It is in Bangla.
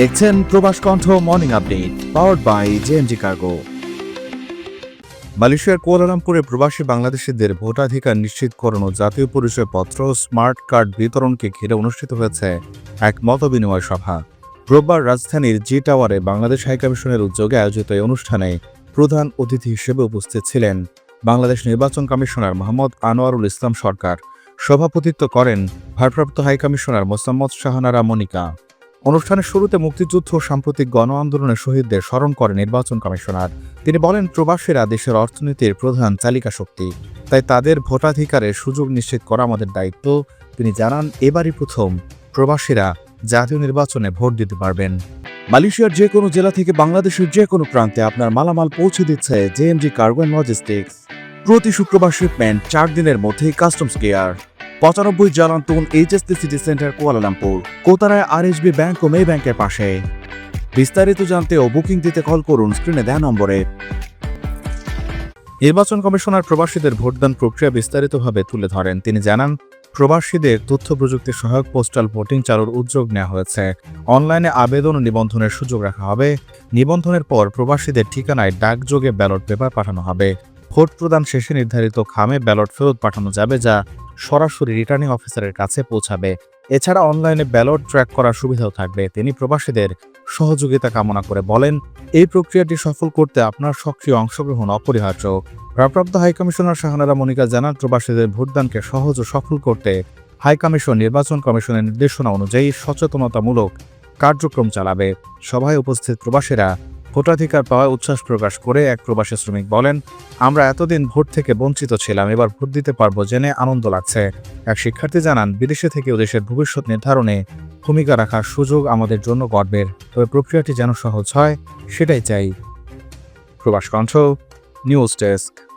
দেখছেন Probash Kontho morning update powered by JMG cargo মালয়েশিয়ার কুয়ালালামপুরে প্রবাসী বাংলাদেশিদের ভোটাধিকার নিশ্চিতকরণ ও জাতীয় পরিচয়পত্র স্মার্ট কার্ড বিতরণকে ঘিরে অনুষ্ঠিত হয়েছে এক মতবিনিময় সভা। রোববার রাজধানীর জি টাওয়ারে বাংলাদেশ হাইকমিশনের উদ্যোগে আয়োজিত এই অনুষ্ঠানে প্রধান অতিথি হিসেবে উপস্থিত ছিলেন বাংলাদেশ নির্বাচন কমিশনার মোহাম্মদ আনোয়ারুল ইসলাম সরকার। সভাপতিত্ব করেন ভারপ্রাপ্ত হাইকমিশনার মোসাম্মদ শাহানারা মনিকা। অনুষ্ঠানের শুরুতে মুক্তিযুদ্ধ সাম্প্রতিক গণ আন্দোলনের শহীদদের স্মরণ করেন নির্বাচন কমিশনার। তিনি বলেন, প্রবাসীরা দেশের অর্থনীতির প্রধান চালিকা শক্তি। তাই তাদের ভোটাধিকারের সুযোগ নিশ্চিত করা আমাদের দায়িত্ব। তিনি জানান, এবারই প্রথম প্রবাসীরা জাতীয় নির্বাচনে ভোট দিতে পারবেন। মালয়েশিয়ার যে কোনো জেলা থেকে বাংলাদেশের যে কোনো প্রান্তে আপনার মালামাল পৌঁছে দিচ্ছে জেএমজি কার্গো অ্যান্ড লজিস্টিক্স। প্রতি শুক্রবার শিপমেন্ট চার দিনের মধ্যেই কাস্টমস কেয়ার পঁচানব্বই Jalan Tun HSP city centre Kuala Lumpur, কোতারায় আর আরএসবি ব্যাংক ও মে ব্যাংকের পাশে। বিস্তারিত জানতে ও বুকিং দিতে কল করুন স্ক্রিনে দেওয়া নম্বরে। নির্বাচন কমিশনার প্রবাসীদের ভোটদান প্রক্রিয়া বিস্তারিতভাবে তুলে ধরেন। তিনি জানান, প্রবাসীদের তথ্য প্রযুক্তি সহায়ক পোস্টাল ভোটিং চালুর উদ্যোগ নেওয়া হয়েছে। অনলাইনে আবেদন ও নিবন্ধনের সুযোগ রাখা হবে। নিবন্ধনের পর প্রবাসীদের ঠিকানায় ডাকযোগে ব্যালট পেপার পাঠানো হবে। ভোট প্রদান শেষে নির্ধারিত খামে ব্যালট ফেরত পাঠানো যাবে, যা সরাসরি রিটার্নিং অফিসারের কাছে পৌঁছাবে। এছাড়া অনলাইনে ব্যালট ট্র্যাক করার সুবিধাও থাকবে। তিনি প্রবাসীদের সহযোগিতা কামনা করে বলেন, এই প্রক্রিয়াটি সফল করতে আপনার সক্রিয় অংশগ্রহণ অপরিহার্য। ভারপ্রাপ্ত হাইকমিশনার শাহানারা মনিকা জানান, প্রবাসীদের ভোটদানকে সহজ ও সফল করতে হাইকমিশন নির্বাচন কমিশনের নির্দেশনা অনুযায়ী সচেতনতামূলক কার্যক্রম চালাবে। সভায় উপস্থিত প্রবাসীরা ভোটাধিকার পাওয়ায় উচ্ছ্বাস প্রকাশ করে এক প্রবাসী শ্রমিক বলেন, আমরা এতদিন ভোট থেকে বঞ্চিত ছিলাম, এবার ভোট দিতে পারব জেনে আনন্দ লাগছে। এক শিক্ষার্থী জানান, বিদেশে থেকেও দেশের ভবিষ্যৎ নির্ধারণে ভূমিকা রাখার সুযোগ আমাদের জন্য গর্বের, তবে প্রক্রিয়াটি যেন সহজ হয়, সেটাই চাই। প্রবাস কণ্ঠ, নিউজ ডেস্ক।